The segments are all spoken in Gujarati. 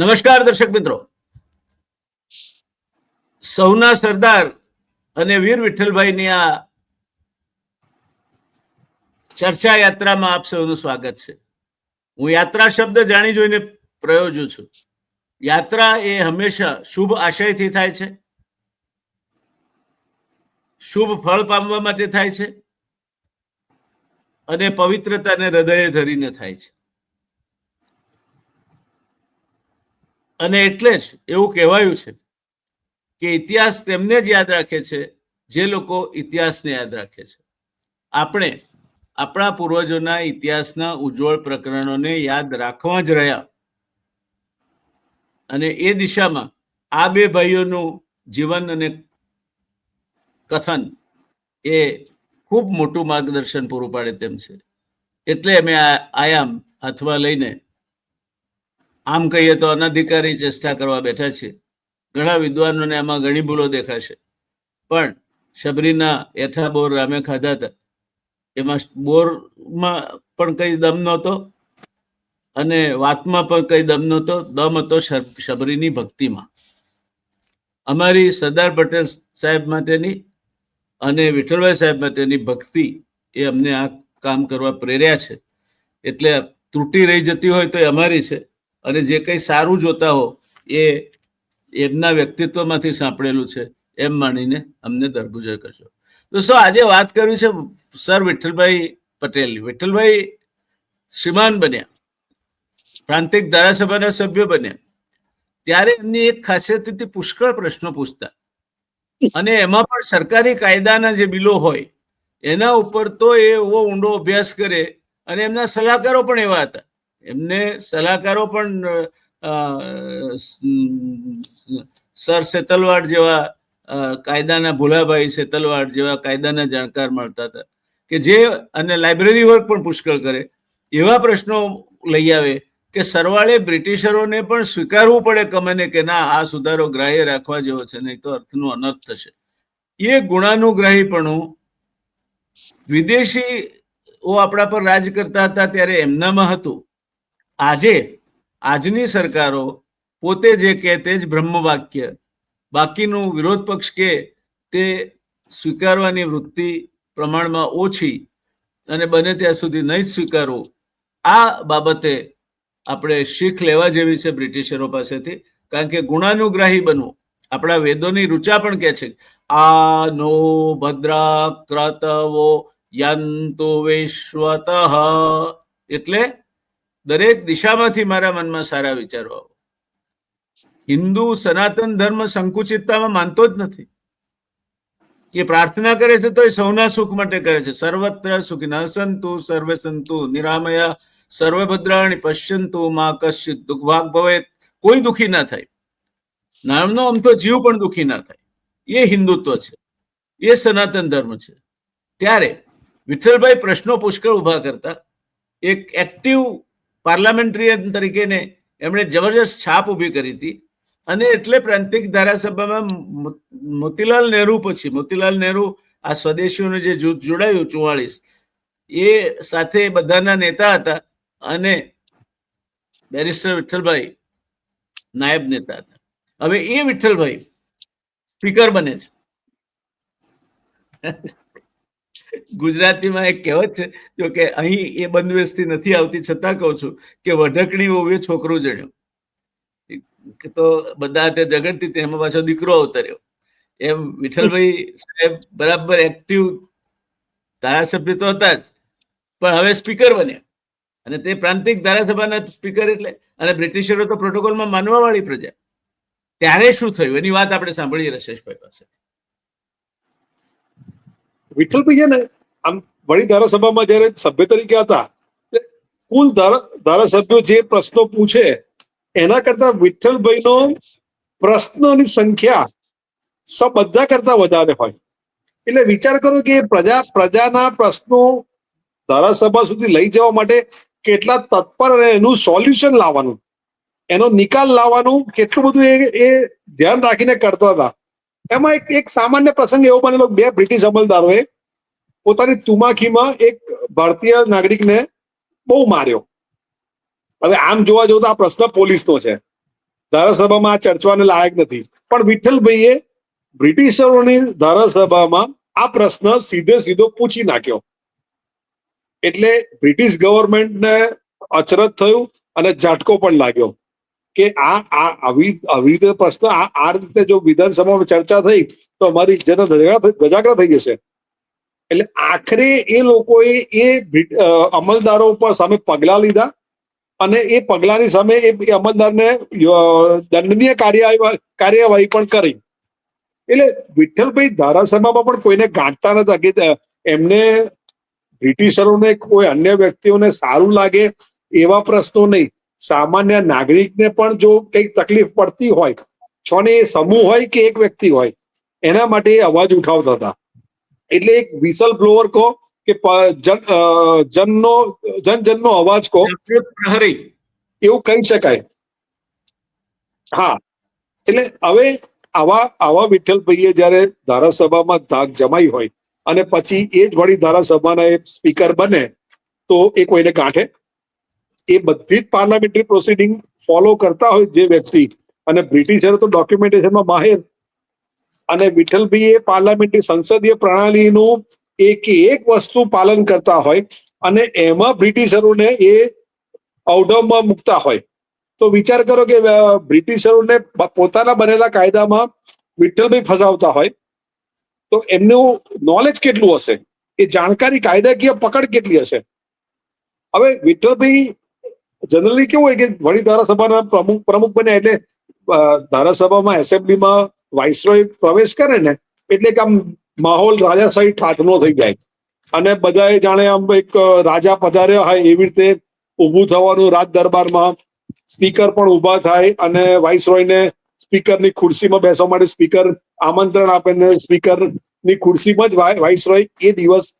નમસ્કાર દર્શક મિત્રો. સૌના સરદાર અને વીર વિઠ્ઠલભાઈની આ ચર્ચા યાત્રામાં આપ સૌનું સ્વાગત છે. હું યાત્રા શબ્દ જાણી જોઈને પ્રયોજું છું. યાત્રા એ હંમેશા શુભ આશયથી થાય છે. શુભ ફળ પામવા માટે થાય છે. અને પવિત્રતાને હૃદયે ધરીને થાય છે. અને એટલે જ એવું કહેવાયું છે કે ઇતિહાસ તેમને જ યાદ રાખે છે, જે લોકો ઇતિહાસને યાદ રાખે છે. આપણે આપણા પૂર્વજોના ઇતિહાસના ઉજ્જવળ પ્રકરણોને યાદ રાખવા જ રહ્યા. અને એ દિશામાં આ બે ભાઈઓનું જીવન અને કથન એ ખૂબ મોટું માર્ગદર્શન પૂરું પાડે તેમ છે. એટલે અમે આયામ હાથમાં લઈને આમ કહીએ તો અનધિકારી ચેષ્ટા કરવા બેઠા છે. ઘણા વિદ્વાનોને આમાં ઘણી ભૂલો દેખાશે. પણ શબરીના એઠા બોર રામે ખાધા હતા. એમાં બોરમાં પણ કઈ દમ નહોતો અને વાતમાં પણ કઈ દમ નહોતો. દમ હતો શબરીની ભક્તિમાં. અમારી સરદાર પટેલ સાહેબ માટેની અને વિઠ્ઠલભાઈ સાહેબ માટેની ભક્તિ એ અમને આ કામ કરવા પ્રેર્યા છે. એટલે ત્રુટી રહી જતી હોય તો એ અમારી છે. અને જે કંઈ સારું જોતા હો, એ એમના વ્યક્તિત્વમાંથી સાંપડેલું છે, એમ માનીને અમને દરગુજર કરશો દોસ્તો, આજે વાત કરવી છે સર વિઠ્ઠલભાઈ પટેલની. વિઠ્ઠલભાઈ શ્રીમાન બન્યા, પ્રાંતિક ધારાસભાના સભ્ય બન્યા. ત્યારે એમની એક ખાસિયત હતી પુષ્કળ પ્રશ્નો પૂછતા. અને એમાં પણ સરકારી કાયદાના જે બિલો હોય, એના ઉપર તો એ એવો ઊંડો અભ્યાસ કરે અને એમના સલાહકારો પણ એવા હતા. એમને સલાહકારો પણ સર સેતલવાડ જેવા કાયદાના ભોલાભાઈ સેતલવાડ જેવા કાયદાના જાણકાર મળતા હતા કે જે અને લાઇબ્રેરી વર્ક પણ પુષ્કળ કરે. એવા પ્રશ્નો લઈ આવે કે સરવાળે બ્રિટિશરોને પણ સ્વીકારવું પડે કમેને કે ના, આ સુધારો ગ્રાહ્ય રાખવા જેવો છે, નહીં તો અર્થનું અનર્થ થશે. એ ગુણાનુગ્રાહીપણું વિદેશીઓ આપણા પર રાજ કરતા હતા ત્યારે એમનામાં હતું. આજે આજની સરકારો પોતે જે કહે તે જ બ્રહ્મ વાક્ય બાકીનું વિરોધ પક્ષ કે તે સ્વીકારવાની વૃત્તિ પ્રમાણમાં ઓછી અને બને ત્યાં સુધી નહીં જ સ્વીકારવું આ બાબતે આપણે શીખ લેવા જેવી છે બ્રિટિશરો પાસેથી. કારણ કે ગુણાનુગ્રાહી બનવું, આપણા વેદોની રુચા પણ કહે છે આ નો ભદ્રા ક્રતવો યંતુ વિશ્વત. એટલે દરેક દિશામાંથી મારા મનમાં સારા વિચારો આવો. હિન્દુ, સનાતન ધર્મ સંકુચિતતામાં માનતો જ નથી. એ પ્રાર્થના કરે છે તો એ સૌના સુખ માટે કરે છે. સર્વત્ર સુખિના સંતુ, સર્વે સંતુ નિરામયા, સર્વભદ્રાણી પશ્યંતુ, માં કશ્ય દુઃખભાગ ભવે કોઈ દુખી ના થાય. નામનો આમ તો જીવ પણ દુખી ના થાય. એ હિન્દુત્વ છે. એ સનાતન ધર્મ છે. ત્યારે વિઠ્ઠલભાઈ પ્રશ્નો પુષ્કળ ઊભા કરતા. એક એક્ટિવ પાર્લામેન્ટરિયન તરીકેને એમણે જબરજસ્ત છાપ ઊભી કરી હતી. અને એટલે પ્રાંતિક ધારાસભામાં મોતીલાલ નહેરુ પછી, મોતીલાલ નહેરુ આ સ્વદેશીઓનું જે જૂથ જોડાયું ચુવાળીસ, એ સાથે બધાના નેતા હતા અને બેરિસ્ટર વિઠ્ઠલભાઈ નાયબ નેતા હતા. હવે એ વિઠ્ઠલભાઈ સ્પીકર બને છે. ગુજરાતીમાં એક કહેવત છે, જો કે અહીં એ બંદવેસ્તી નથી આવતી, છતાં કહું છું કે વઢકણી હોવી છોકરું જણ્યું. તો બધા તે ઝઘડતી તેમાં પાછો દીકરો અવતર્યો. એમ વિઠ્ઠલભાઈ સાહેબ બરાબર એક્ટિવ ધારાસભ્ય તો હતા જ, પણ હવે સ્પીકર બન્યા. અને તે પ્રાંતિક ધારાસભાના સ્પીકર એટલે, અને બ્રિટિશરો તો પ્રોટોકોલમાં માનવા વાળી પ્રજા. ત્યારે શું થયું? એની વાત આપણે સાંભળીએ રશેષભાઈ પાસે વિઠ્ઠલભાઈ છે ને, આમ વળી ધારાસભામાં જયારે સભ્ય તરીકે હતા કુલ ધારા, ધારાસભ્યો જે પ્રશ્નો પૂછે, એના કરતા વિઠ્ઠલભાઈનો પ્રશ્નોની સંખ્યા સ, બધા કરતા વધારે હોય. એટલે વિચાર કરો કે પ્રજા, પ્રજાના પ્રશ્નો ધારાસભા સુધી લઈ જવા માટે કેટલા તત્પર અને એનું સોલ્યુશન લાવવાનું, એનો નિકાલ લાવવાનું, કેટલું બધું એ એ ધ્યાન રાખીને કરતા હતા. એમાં એક એક સામાન્ય પ્રસંગ એવો બનેલો, બે બ્રિટિશ અમલદારોએ પોતાની તુમાખીમાં એક ભારતીય નાગરિકને બહુ માર્યો. હવે આમ જોવા જવું તો આ પ્રશ્ન પોલીસનો છે. ધારાસભામાં આ ચર્ચવાને લાયક નથી. પણ વિઠ્ઠલભાઈએ બ્રિટિશરોની ધારાસભામાં આ પ્રશ્ન સીધે સીધો પૂછી નાખ્યો. એટલે બ્રિટિશ ગવર્મેન્ટને અચરજ થયું અને ઝાટકો પણ લાગ્યો. કે આ આ આવી આવી રીતે પ્રશ્ન, આ રીતે જો વિધાનસભામાં ચર્ચા થઈ, તો અમારી ઇજ્જત ગજાગ્ર થઈ જશે. એટલે આખરે એ લોકોએ એ અમલદારો ઉપર સામે પગલા લીધા અને એ પગલાની સામે એ અમલદારને દંડનીય કાર્યવાહી પણ કરી. એટલે વિઠ્ઠલભાઈ ધારાસભામાં પણ કોઈને ગાંઠતા નતા કે એમને બ્રિટિશરોને કોઈ અન્ય વ્યક્તિઓને સારું લાગે એવા પ્રશ્નો નહીં. સામાન્ય નાગરિકને પણ જો કંઈક તકલીફ પડતી હોય છો ને એ સમૂહ હોય કે એક વ્યક્તિ હોય એના માટે એ અવાજ ઉઠાવતા હતા. એટલે એક વિસલ બ્લોઅર કહો કે જન જનનો જન જનનો અવાજ કહો. પ્રહરી. એવું કહી શકાય. હા. એટલે હવે આવા આવા વિઠ્ઠલભાઈએ જ્યારે ધારાસભામાં ધાક જમાઈ હોય અને પછી એ જ વળી ધારાસભાના એક સ્પીકર બને તો એ કોઈને ગાંઠે? એ બધી જ પાર્લામેન્ટરી પ્રોસિડિંગ ફોલો કરતા હોય જે વ્યક્તિ, અને બ્રિટિશરો તો ડોક્યુમેન્ટેશનમાં માહેર અને વિઠ્ઠલભાઈ એ પાર્લામેન્ટરી સંસદીય પ્રણાલીનું એક એક વસ્તુ પાલન કરતા હોય, અને એમાં બ્રિટિશરોને એ અવઢવમાં મૂકતા હોય. તો વિચાર કરો કે બ્રિટિશરોને પોતાના બનેલા કાયદામાં વિઠ્ઠલભાઈ ફસાવતા હોય, તો એમનું નોલેજ કેટલું હશે? એ જાણકારી કાયદાકીય પકડ કેટલી હશે? હવે વિઠ્ઠલભાઈ જનરલી કેવું હોય કે વળી ધારાસભાના પ્રમુખ પ્રમુખ બને એટલે ધારાસભામાં એસેમ્બલીમાં વાઇસરોય પ્રવેશ કરે ને, એટલે કે આમ માહોલ રાજાશાહી ઠાઠનો થઈ જાય. અને બધાએ જાણે આમ એક રાજા પધાર્યા હોય એવી રીતે ઊભું થવાનું, રાજ દરબારમાં સ્પીકર પણ ઊભા થાય અને વાઇસરોયને સ્પીકરની ખુરશીમાં બેસવા માટે સ્પીકર આમંત્રણ આપે ને સ્પીકરની ખુરશીમાં જ વાઇ- વાઇસરોય એ દિવસ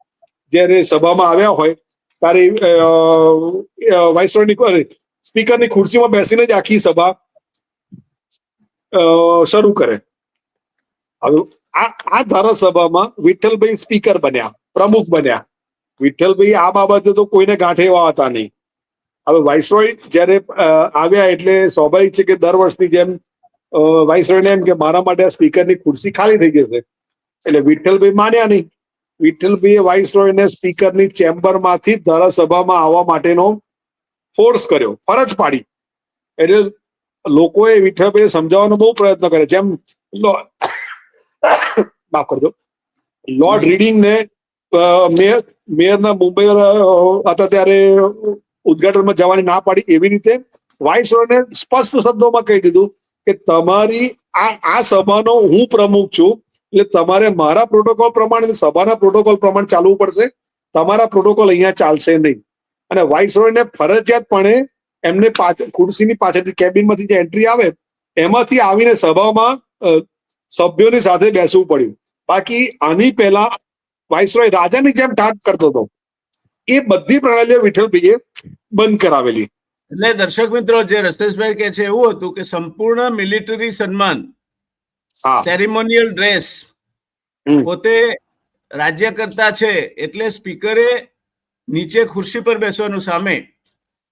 જ્યારે સભામાં આવ્યા હોય અ, વાઇસરોયની સ્પીકરની ખુરશીમાં બેસીને જ આખી સભા શરૂ કરે. હવે આ ધારાસભામાં વિઠ્ઠલભાઈ સ્પીકર બન્યા પ્રમુખ બન્યા. વિઠ્ઠલભાઈ આ બાબતે તો કોઈને ગાંઠે એવા હતા નહીં. હવે વાઇસરોય જ્યારે આવ્યા એટલે સ્વાભાવિક છે કે દર વર્ષની જેમ વાઇસરોયને એમ કે મારા માટે આ સ્પીકરની ખુરશી ખાલી થઈ જશે એટલે વિઠ્ઠલભાઈ માન્યા નહીં. વિઠ્ઠલભાઈએ વાઇસરોયને સ્પીકરની ચેમ્બરમાંથી ધારાસભામાં આવવા માટેનો ફોર્સ કર્યો. ફરજ પાડી. એટલે લોકોએ વિઠ્ઠલભાઈ સમજાવવાનો બહુ પ્રયત્ન કર્યો. જેમ માફ કરજો. લોર્ડ રીડિંગને ને મેયર મેયરના મુંબઈ હતા ત્યારે ઉદઘાટનમાં જવાની ના પાડી એવી રીતે વાઇસરોયને સ્પષ્ટ શબ્દોમાં કહી દીધું કે તમારી આ આ સભાનો હું પ્રમુખ છું. એટલે તમારે મારા પ્રોટોકોલ પ્રમાણે સભાના પ્રોટોકોલ પ્રમાણે ચાલવું પડશે. તમારા પ્રોટોકોલ અહીંયા ચાલશે નહીં. અને વાઇસરોયને ફરજિયાતપણે એમને પાછળ ખુરશીની પાછળથી કેબિનમાંથી જે એન્ટ્રી આવે એમાંથી આવીને સભામાં સભ્યોની સાથે બેસવું પડ્યું. બાકી આની પહેલા વાઇસરોય રાજાની જેમ ટાટ કરતો હતો. એ બધી પ્રણાલીઓ વિઠ્ઠલભાઈએ બંધ કરાવેલી. એટલે દર્શક મિત્રો જે રસ્તેશભાઈ કે છે એવું હતું કે સંપૂર્ણ મિલિટરી સન્માન હા. Ceremonial dress. પોતે રાજ્ય કરતા છે એટલે સ્પીકરે નીચે ખુરશી પર બેસવાનું સામે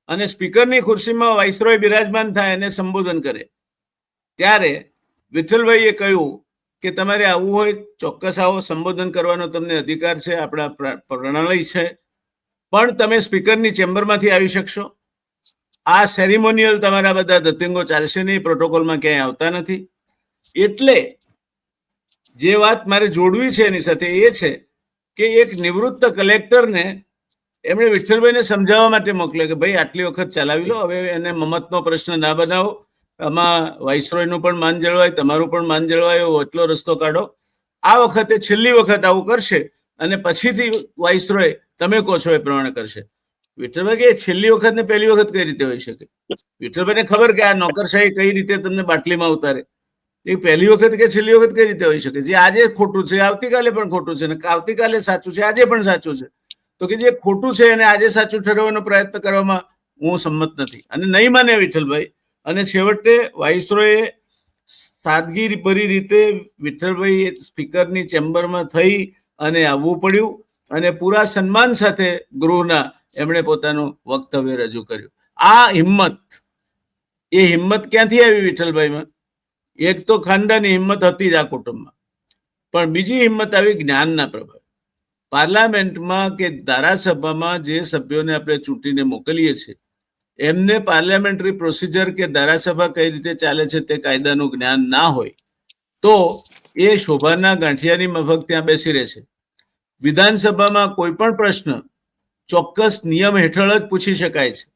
અને સ્પીકરની ખુરશીમાં વાઇસરોય બિરાજમાન થાય અને સંબોધન કરે. ત્યારે વિઠ્ઠલભાઈએ કહ્યું કે તમારે આવવું હોય, ચોક્કસ આવો, સંબોધન કરવાનો તમને અધિકાર છે, આપણા પ્ર- પ્રણાલી છે. પણ તમે સ્પીકરની ચેમ્બરમાંથી આવી શકશો. આ સેરિમોનિયલ તમારા બધા દત્તિંગો ચાલશે નહીં, પ્રોટોકોલમાં ક્યાંય આવતા નથી. એટલે જે વાત મારે જોડવી છે એની સાથે એ છે કે એક નિવૃત્ત કલેક્ટરને એમણે વિઠ્ઠલભાઈને સમજાવવા માટે મોકલ્યો કે ભાઈ, આટલી વખત ચલાવી લો, હવે એને મમતનો પ્રશ્ન ના બનાવો. આમાં વાઇસરોયનું પણ માન જળવાય, તમારું પણ માન જળવાય, એવો એટલો રસ્તો કાઢો. આ વખતે છેલ્લી વખત આવું કરશે અને પછીથી વાઇસરોય, તમે કહો છો એ પ્રમાણે કરશે. વિઠ્ઠલભાઈ કે છેલ્લી વખત ને પહેલી વખત કઈ રીતે હોઈ શકે? વિઠ્ઠલભાઈને ખબર કે આ નોકરશાહી કઈ રીતે તમને બાટલીમાં ઉતારે? એ પહેલી વખત કે છેલ્લી વખત કઈ રીતે હોઈ શકે? જે આજે ખોટું છે, આવતીકાલે પણ ખોટું છે ને આવતીકાલે સાચું છે, આજે પણ સાચું છે? તો કે જે ખોટું છે એને આજે સાચું ઠેરવવાનો પ્રયત્ન કરવામાં હું સંમત નથી. અને નહીં માને વિઠ્ઠલભાઈ, અને છેવટે વાઇસરોએ સાદગી ભરી રીતે વિઠ્ઠલભાઈ સ્પીકરની ચેમ્બરમાં થઈ અને આવવું પડ્યું અને પૂરા સન્માન સાથે ગૃહના એમણે પોતાનું વક્તવ્ય રજૂ કર્યું. આ હિંમત, એ હિંમત ક્યાંથી આવી વિઠ્ઠલભાઈમાં? એક તો ખાનદાની હિંમત હતી જ આ કુટુંબમાં. પણ બીજી હિંમત આવી જ્ઞાનના પ્રભાવે. પાર્લામેન્ટમાં કે ધારાસભામાં જે સભ્યોને આપણે ચૂંટીને મોકલીએ છીએ, એમને પાર્લામેન્ટરી પ્રોસિજર કે ધારાસભા કઈ રીતે ચાલે છે તે કાયદાનું જ્ઞાન ના હોય, તો એ શોભાના ગાંઠિયાની મફક ત્યાં બેસી રહે છે. વિધાનસભામાં કોઈ પણ પ્રશ્ન ચોક્કસ નિયમ હેઠળ જ પૂછી શકાય છે.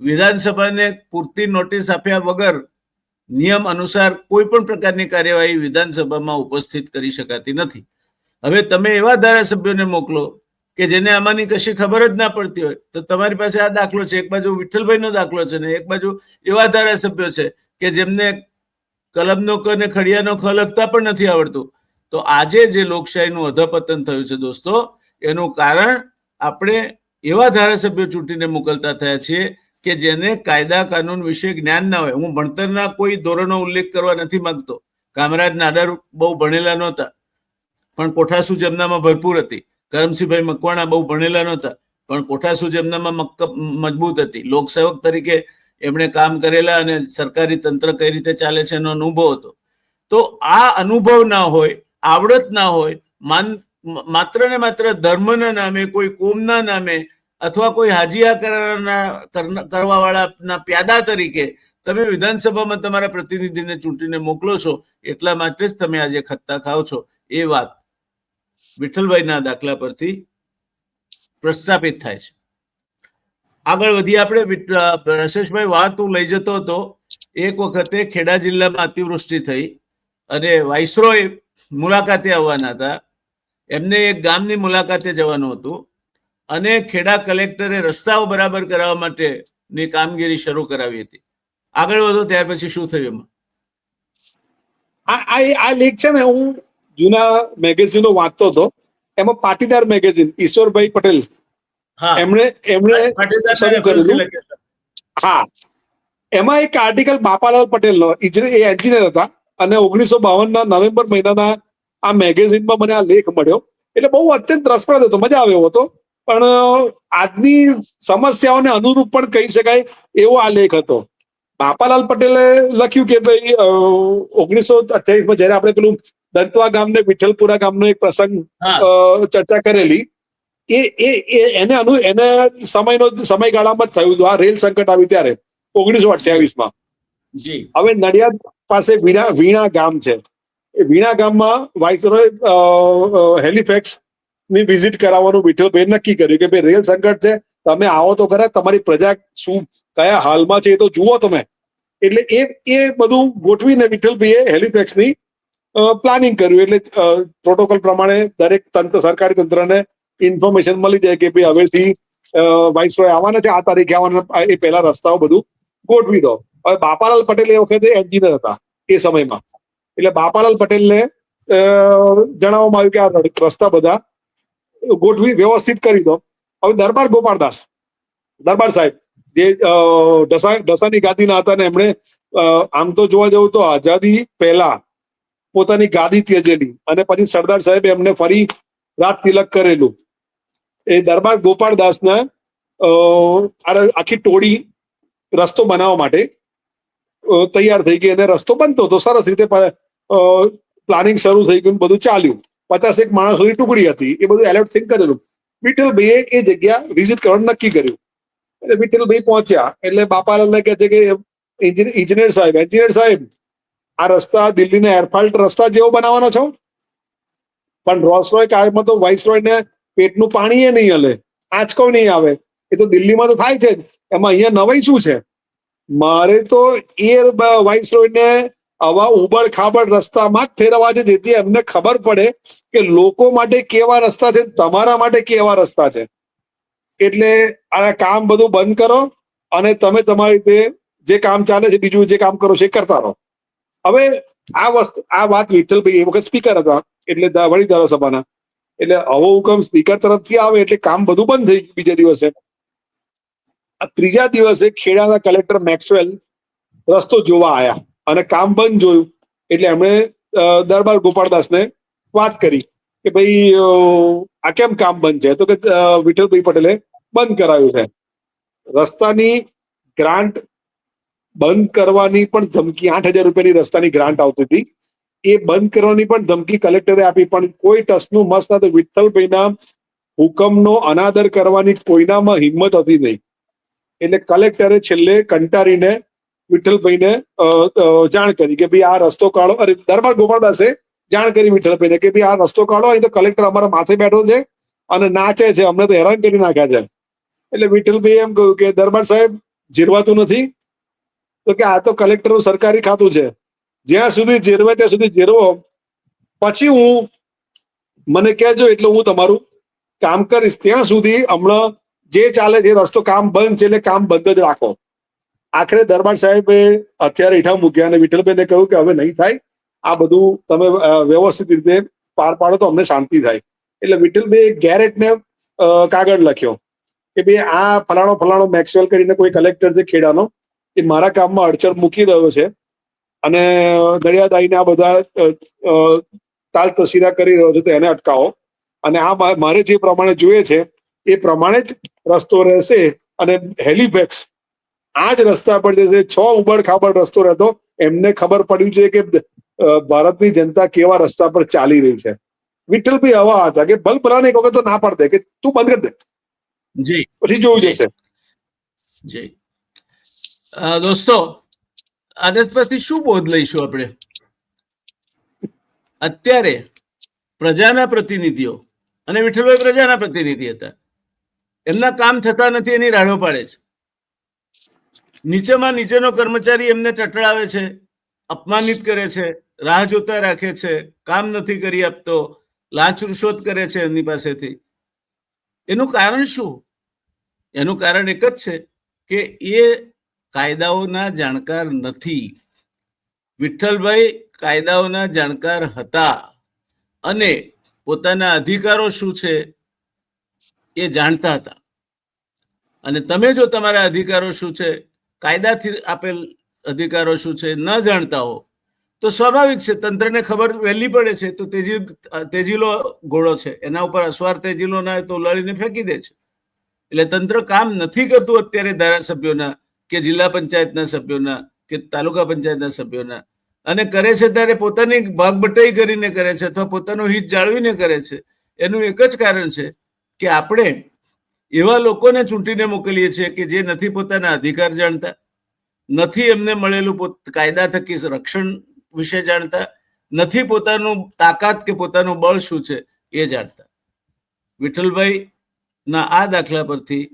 વિધાનસભાને પૂરતી નોટિસ આપ્યા વગર નિયમ અનુસાર કોઈ પણ પ્રકારની કાર્યવાહી વિધાનસભામાં ઉપસ્થિત કરી શકાતી નથી. હવે તમે એવા ધારાસભ્યોને મોકલો કે જેને આમાંની કશી ખબર જ ના પડતી હોય. તો તમારી પાસે આ દાખલો છે, એક બાજુ વિઠ્ઠલભાઈનો દાખલો છે ને એક બાજુ એવા ધારાસભ્યો છે કે જેમને કલમનો ક અને ખડિયાનો ખ લખતા પણ નથી આવડતું. તો આજે જે લોકશાહીનું અધપતન થયું છે દોસ્તો, એનું કારણ આપણે એવા ધારાસભ્યો ચૂંટીને મોકલતા થયા છે કે જેને કાયદા કાનૂન વિશે જ્ઞાન ના હોય. હું ભણતરના કોઈ ધોરણનો ઉલ્લેખ કરવા નથી માંગતો. કામરાજ નાડર બહુ ભણેલા નહોતા, પણ કોઠાસુ જમનામાં ભરપૂર હતી. કરમસિંહભાઈ મકવાણા બહુ ભણેલા નહોતા, પણ કોઠાસુ જમનામાં મજબૂત હતી. લોકસેવક તરીકે એમણે કામ કરેલા અને સરકારી તંત્ર કઈ રીતે ચાલે છે એનો અનુભવ હતો. તો આ અનુભવ ના હોય, આવડત ના હોય માત્ર ને માત્ર ધર્મના નામે, કોઈ કોમના નામે અથવા કોઈ હાજીયા કરવાના કરવા વાળાના પ્યાદા તરીકે તમે વિધાનસભામાં તમારા પ્રતિનિધિને ચૂંટીને મોકલો છો, એટલા માટે જ તમે આજે ખત્તા ખાઓ છો. એ વાત વિઠ્ઠલભાઈના દાખલા પરથી પ્રસ્થાપિત થાય છે. આગળ વધી આપણે. રશેષભાઈ વાત હું લઈ જતો હતો. એક વખતે ખેડા જિલ્લામાં અતિવૃષ્ટિ થઈ અને વાઇસરોય મુલાકાતે આવવાના હતા. એમને એક ગામની મુલાકાતે જવાનું હતું. અને ખેડા કલેક્ટરે રસ્તાઓ બરાબર કરાવવા માટેની કામગીરી શરૂ કરાવી હતી. આગળ વધો ત્યાર પછી શું થયું એમાં? આ આ લેખ છે ને હું જૂના મેગેઝિનો વાંચતો હતો. એમાં પાટીદાર મેગેઝિન ઈશ્વરભાઈ પટેલ. હા. એમણે એમણે શરૂ કર્યું. કરેલું. હા. એમાં એક આર્ટિકલ બાપાલાલ પટેલનો એ એન્જિનિયર હતા. અને ઓગણીસો બાવન ના નવેમ્બર મહિનાના આ મેગેઝિનમાં મને આ લેખ મળ્યો. એટલે બહુ અત્યંત રસપ્રદ હતો મજા આવ્યો હતો. પણ આજની સમસ્યાઓને અનુરૂપ પણ કહી શકાય એવો આ લેખ હતો. બાપાલાલ પટેલે લખ્યું કે ભાઈ ઓગણીસો અઠ્યાવીસમાં જયારે આપણે પેલું દંતવા ગામને વિઠ્ઠલપુરા ગામનો એક પ્રસંગ ચર્ચા કરેલી એ એ એ એને અનુ એને સમયનો સમયગાળામાં જ થયું હતું. આ રેલ સંકટ આવ્યું ત્યારે ઓગણીસો અઠ્યાવીસમાં. જી. હવે નડિયાદ પાસે વીણા વીણા ગામ છે. એ વીણા ગામમાં વાઇસરોય હેલિફેક્સ ની વિઝિટ કરાવવાનું વિઠ્ઠલભાઈ નક્કી કર્યું કે ભાઈ રેલ સંકટ છે, તમે આવો તો ખરા, તમારી પ્રજા શું, કયા હાલમાં છે એ તો જુઓ તમે. એટલે એ એ બધું ગોઠવીને વિઠ્ઠલભાઈએ હેલિપેક્સની પ્લાનિંગ કર્યું. એટલે પ્રોટોકોલ પ્રમાણે દરેક તંત્ર, સરકારી તંત્રને ઇન્ફોર્મેશન મળી જાય કે ભાઈ હવેથી વાઇસરોય આવવાના છે, આ તારીખે આવવાના એ પહેલા રસ્તાઓ બધું ગોઠવી દો. હવે બાપાલાલ પટેલ એ વખતે એન્જિનિયર હતા એ સમયમાં. એટલે બાપાલાલ પટેલને જણાવવામાં આવ્યું કે આ રસ્તા બધા ગોઠવી, વ્યવસ્થિત કરી દો. હવે દરબાર ગોપાળદાસ, દરબાર સાહેબ, જે ઢસા ઢસાની ગાદીના હતા ને એમણે આમ તો જોવા જવું તો આઝાદી પહેલા પોતાની ગાદી ત્યજેલી અને પછી સરદાર સાહેબે એમને ફરી રાત તિલક કરેલું. એ દરબાર ગોપાળદાસના આખી ટોળી રસ્તો બનાવવા માટે તૈયાર થઈ ગઈ અને રસ્તો બનતો હતો સરસ રીતે પ્લાનિંગ શરૂ થઈ ગયું બધું ચાલ્યું. પચાસ એક માણસોની ટુકડી હતી, એ બધું એલર્ટ થઈને કરેલું. વિઠ્ઠલભાઈએ એ જગ્યા વિઝિટ કરવાનું નક્કી કર્યું. એટલે વિઠ્ઠલભાઈ પહોંચ્યા, એટલે બાપાલાલને કહે છે કે ઇજનેર સાહેબ એન્જિનિયર સાહેબ, આ રસ્તા દિલ્હીના એરફાલ્ટ રસ્તા જેવો બનાવવાનો છો? પણ રોસરોય કાળમાં તો વાઇસરોયને પેટનું પાણી એ નહીં હલે. આંચકો નહીં આવે. એ તો દિલ્હીમાં તો થાય છે એમાં અહીંયા નવાઈ શું છે? મારે તો એ વાઇસરોયને આવા ઉબડ ખાબડ રસ્તામાં જ ફેરવવા છે જેથી એમને ખબર પડે કે લોકો માટે કેવા રસ્તા છે, તમારા માટે કેવા રસ્તા છે. એટલે આ કામ બધું બંધ કરો અને તમે તમારી રીતે જે કામ ચાલે છે, બીજું જે કામ કરો છો કરતા રહો. હવે આ વસ્તુ, આ વાત વિઠ્ઠલભાઈ એ વખત સ્પીકર હતા, એટલે વળી ધારાસભાના. એટલે આવો હુકમ સ્પીકર તરફથી આવે એટલે કામ બધું બંધ થઈ ગયું બીજા દિવસે. ત્રીજા દિવસે ખેડાના કલેક્ટર મેક્સવેલ રસ્તો જોવા આયા. અને કામ બંધ જોયું. એટલે એમણે દરબાર ગોપાળદાસને વાત કરી કે ભાઈ આ કેમ કામ બંધ છે? તો કે વિઠ્ઠલભાઈ પટેલે બંધ કરાવ્યું છે. રસ્તાની ગ્રાન્ટ બંધ કરવાની પણ ધમકી, આઠ હજાર રૂપિયાની રસ્તાની ગ્રાન્ટ આવતી હતી. એ બંધ કરવાની પણ ધમકી કલેક્ટરે આપી, પણ કોઈ ટસનું મસ્ત હતું વિઠ્ઠલભાઈના હુકમનો અનાદર કરવાની કોઈનામાં હિંમત હતી નહીં. એટલે કલેક્ટરે છેલ્લે કંટારીને વિઠ્ઠલભાઈને જાણ કરી કે ભાઈ આ રસ્તો કાઢો. અરે, દરબાર ગોપાલદાસે જાણ કરી વિઠ્ઠલભાઈને કે ભાઈ આ રસ્તો કાઢો, અહીં તો કલેક્ટર અમારા માથે બેઠો છે અને નાચે છે. અમને તો હેરાન કરી નાખ્યા છે. એટલે વિઠ્ઠલભાઈ એમ કહ્યું કે દરબાર સાહેબ, જીરવાતું નથી. તો કે આ તો કલેક્ટરનું સરકારી ખાતું છે. જ્યાં સુધી જીરવે ત્યાં સુધી જીરવો. પછી હું, મને કહેજો એટલે હું તમારું કામ કરીશ. ત્યાં સુધી હમણાં જે ચાલે છે રસ્તો કામ બંધ છે એટલે કામ બંધ જ રાખો. આખરે દરબાર સાહેબે અત્યારે ઈઠા મૂક્યા અને વિઠ્ઠલભાઈને કહ્યું કે હવે નહીં થાય. આ બધું તમે વ્યવસ્થિત રીતે પાર પાડો તો અમને શાંતિ થાય. એટલે વિઠ્ઠલભાઈ ગેરેટને કાગળ લખ્યો કે ભાઈ આ ફલાણો ફલાણો મેક્સવેલ કરીને કોઈ કલેક્ટર છે ખેડાનો, એ મારા કામમાં અડચણ મૂકી રહ્યો છે અને દરિયાદાઈને આ બધા તાલ તસીરા કરી રહ્યો છે તો એને અટકાવો. અને આ મારે જે પ્રમાણે જોઈએ છે, એ પ્રમાણે જ રસ્તો રહેશે અને હેલિફેક્સ આ જ રસ્તા પર જે છે ઉબડ ખાબડ રસ્તો રહેતો એમને ખબર પડ્યું છે કે ભારતની જનતા કેવા રસ્તા પર ચાલી રહી છે. વિઠ્ઠલભાઈ હવા હતા કે ભલ ભલાને એક વખત તો ના પાડ દે કે તું બંધ કરી દે. જી. પછી જોવું જશે. જી. દોસ્તો આદત પરથી શું બોધ લઈશું આપણે? અત્યારે પ્રજાના પ્રતિનિધિઓ અને વિઠ્ઠલભાઈ પ્રજાના પ્રતિનિધિ હતા. એમના કામ થતા નથી એની રાડો પાડે છે. નીચેમાં નીચેનો કર્મચારી એમને ટટળાવે છે, અપમાનિત કરે છે, રાહ જોતા રાખે છે, કામ નથી કરી આપતો લાંચ રૂશ્વત કરે છે એમની પાસેથી. એનું કારણ શું? એનું કારણ એક જ છે કે એ કાયદાઓના જાણકાર નથી. વિઠ્ઠલભાઈ કાયદાઓના જાણકાર હતા અને પોતાના અધિકારો શું છે એ જાણતા હતા. અને તમે જો તમારા અધિકારો શું છે કાયદાથી આપેલ અધિકારો શું છે, ન જાણતા હો, તો સ્વાભાવિક છે, તંત્રને ખબર વહેલી પડે છે, તો તેજી, તેજીલો ઘોડો છે. એના ઉપર અસવાર તેજીલો ના તો લડીને ફેંકી દે છે. એટલે તંત્ર કામ નથી કરતું અત્યારે ધારાસભ્યોના કે જિલ્લા પંચાયતના સભ્યોના કે તાલુકા પંચાયતના સભ્યોના. અને કરે છે ત્યારે પોતાની ભાગબટાઈ કરીને કરે છે અથવા પોતાનું હિત જાળવીને કરે છે. એનું એક જ કારણ છે કે આપણે એવા લોકોને ચૂંટીને મોકલીએ છીએ કે જે નથી પોતાના અધિકાર જાણતા, નથી એમને મળેલું કાયદા થકી રક્ષણ વિશે જાણતા, નથી પોતાનું તાકાત કે પોતાનું બળ શું છે એ જાણતા. વિઠ્ઠલભાઈ ના આ દાખલા પરથી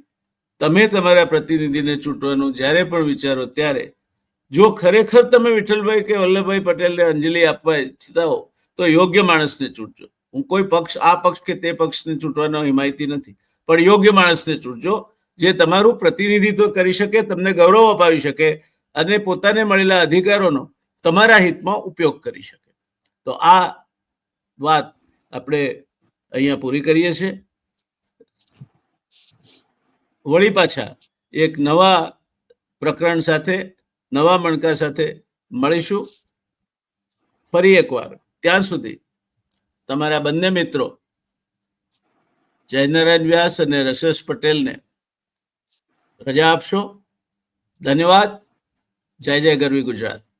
તમે તમારા પ્રતિનિધિને ચૂંટવાનું જ્યારે પણ વિચારો ત્યારે, જો ખરેખર તમે વિઠ્ઠલભાઈ કે વલ્લભભાઈ પટેલને અંજલિ આપવા ઈચ્છતા હો, તો યોગ્ય માણસને ચૂંટજો. હું કોઈ પક્ષ, આ પક્ષ કે તે પક્ષને ચૂંટવાનો હિમાયતી નથી. પણ યોગ્ય માણસને ચૂંટજો. જે તમારું પ્રતિનિધિત્વ કરી શકે, તમને ગૌરવ અપાવી શકે અને પોતાને મળેલા અધિકારોનો તમારા હિતમાં ઉપયોગ કરી શકે. તો આ વાત આપણે અહીંયા પૂરી કરીએ છીએ. વળી પાછા એક નવા પ્રકરણ સાથે, નવા મણકા સાથે મળીશું. ફરી એકવાર, ત્યાં સુધી તમારા બંને મિત્રો જયનારાયણ વ્યાસ અને રસેશ પટેલને રજા આપશો. ધન્યવાદ. જય જય ગરવી ગુજરાત.